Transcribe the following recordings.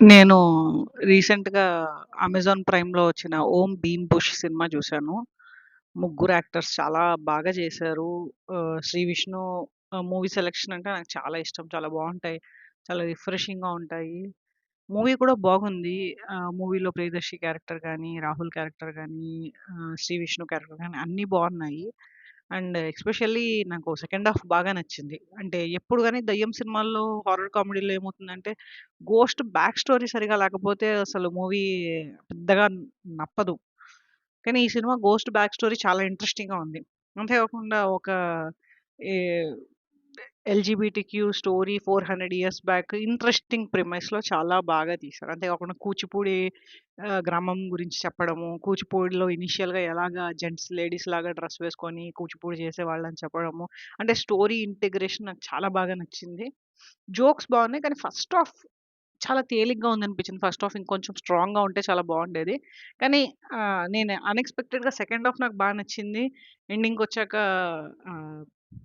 నేను రీసెంట్‌గా అమెజాన్ ప్రైమ్‌లో వచ్చిన 'ఓం భీమ్ బుష్' సినిమా చూశాను. ముగ్గురు యాక్టర్స్ చాలా బాగా చేశారు. ఆహ్, 'శ్రీ విష్ణు' ఆహ్, మూవీ సెలక్షన్ అంటే నాకు చాలా ఇష్టం. చాలా బావుంటాయి. చాలా రిఫ్రెషింగ్‌గా ఉంటాయి. మూవీ కూడా బాగుంది. ఆహ్, మూవీలో ప్రియదర్శి క్యారెక్టర్ కానీ రాహుల్ క్యారెక్టర్ కానీ ఆహ్, 'శ్రీ విష్ణు' క్యారెక్టర్ కానీ అన్నీ బావున్నాయి. అండ్ ఎస్పెషల్లీ నాకు సెకండ్ హాఫ్ బాగా నచ్చింది. అంటే ఎప్పుడు గాని దెయ్యం సినిమాల్లో, హారర్ కామెడీలో ఏమవుతుందంటే గోస్ట్ బ్యాక్ స్టోరీ సరిగ్గా లేకపోతే అసలు మూవీ పెద్దగా నప్పదు. కానీ ఈ సినిమా గోస్ట్ బ్యాక్ స్టోరీ చాలా ఇంట్రెస్టింగ్‌గా ఉంది. అంతే కాకుండా ఒక a LGBTQ story 400 years back interesting ప్రిమైస్‌లో చాలా బాగా తీశారు. అంతే కాకుండా కూచిపూడి గ్రామం గురించి చెప్పడము, కూచిపూడిలో ఇనిషియల్గా ఎలాగా జెంట్స్, లేడీస్ లాగా డ్రెస్ వేసుకొని కూచిపూడి చేసేవాళ్ళని చెప్పడము. అంటే స్టోరీ ఇంటిగ్రేషన్ నాకు చాలా బాగా నచ్చింది. జోక్స్ బాగున్నాయి. కానీ ఫస్ట్ ఆఫ్ చాలా తేలిగ్గా ఉందనిపించింది. ఫస్ట్ హాఫ్ ఇంకొంచెం స్ట్రాంగ్‌గా ఉంటే చాలా బాగుండేది కానీ నేను అన్‌ఎక్స్‌పెక్టెడ్‌గా సెకండ్ హాఫ్ నాకు బాగా నచ్చింది. ఎండింగ్కి వచ్చాక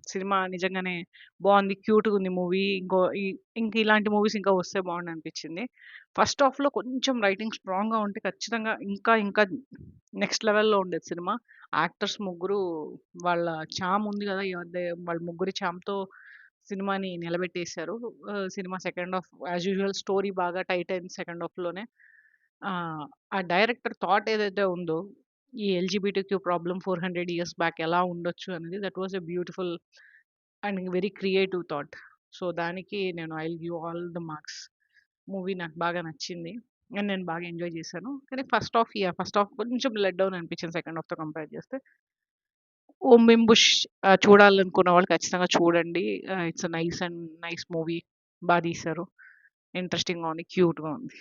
సినిమా నిజంగానే బావుంది. క్యూట్‌గుంది మూవీ. ఇంకో ఇ ఇంక ఇలాంటి మూవీస్ ఇంకా వస్తే బావుండనిపించింది. ఫస్ట్ హాఫ్‌లో కొంచెం రైటింగ్ స్ట్రాంగ్‌గా ఉంటే ఖచ్చితంగా ఇంకా ఇంకా నెక్స్ట్ లెవెల్‌లో ఉండేది సినిమా. యాక్టర్స్ ముగ్గురు వాళ్ళ చామ్ ఉంది గదా! అదే వాళ్ళ ముగ్గురి చామ్తో సినిమాని నిలబెట్టేశారు. ఆహ్, cinema second half as usual story బాగా టైట్ అయింది సెకండ్ హాఫ్‌లోనే. ఆహ్, ఆ డైరెక్టర్ థాట్ ఏదైతే ఉందో, ఈ ఎల్‌జీబీటీక్యూ ప్రాబ్లమ్ 400 ఇయర్స్ బ్యాక్ ఎలా ఉండొచ్చు అనేది that was a beautiful and very creative thought. So, దానికి నేను I give all the marks. Movie నాకు బాగా నచ్చింది. అండ్ నేను బాగా ఎంజాయ్ చేశాను. కానీ first half year first half కొంచెం లెట్ డౌన్ అనిపించింది సెకండ్ హాఫ్‌తో కంపేర్ చేస్తే. 'ఓం భీమ్ చూడాలనుకున్న వాళ్ళు ఖచ్చితంగా చూడండి. It's a nice and nice movie. బాగా తీశారు. ఇంట్రెస్టింగ్‌గా ఉంది. క్యూట్‌గా ఉంది.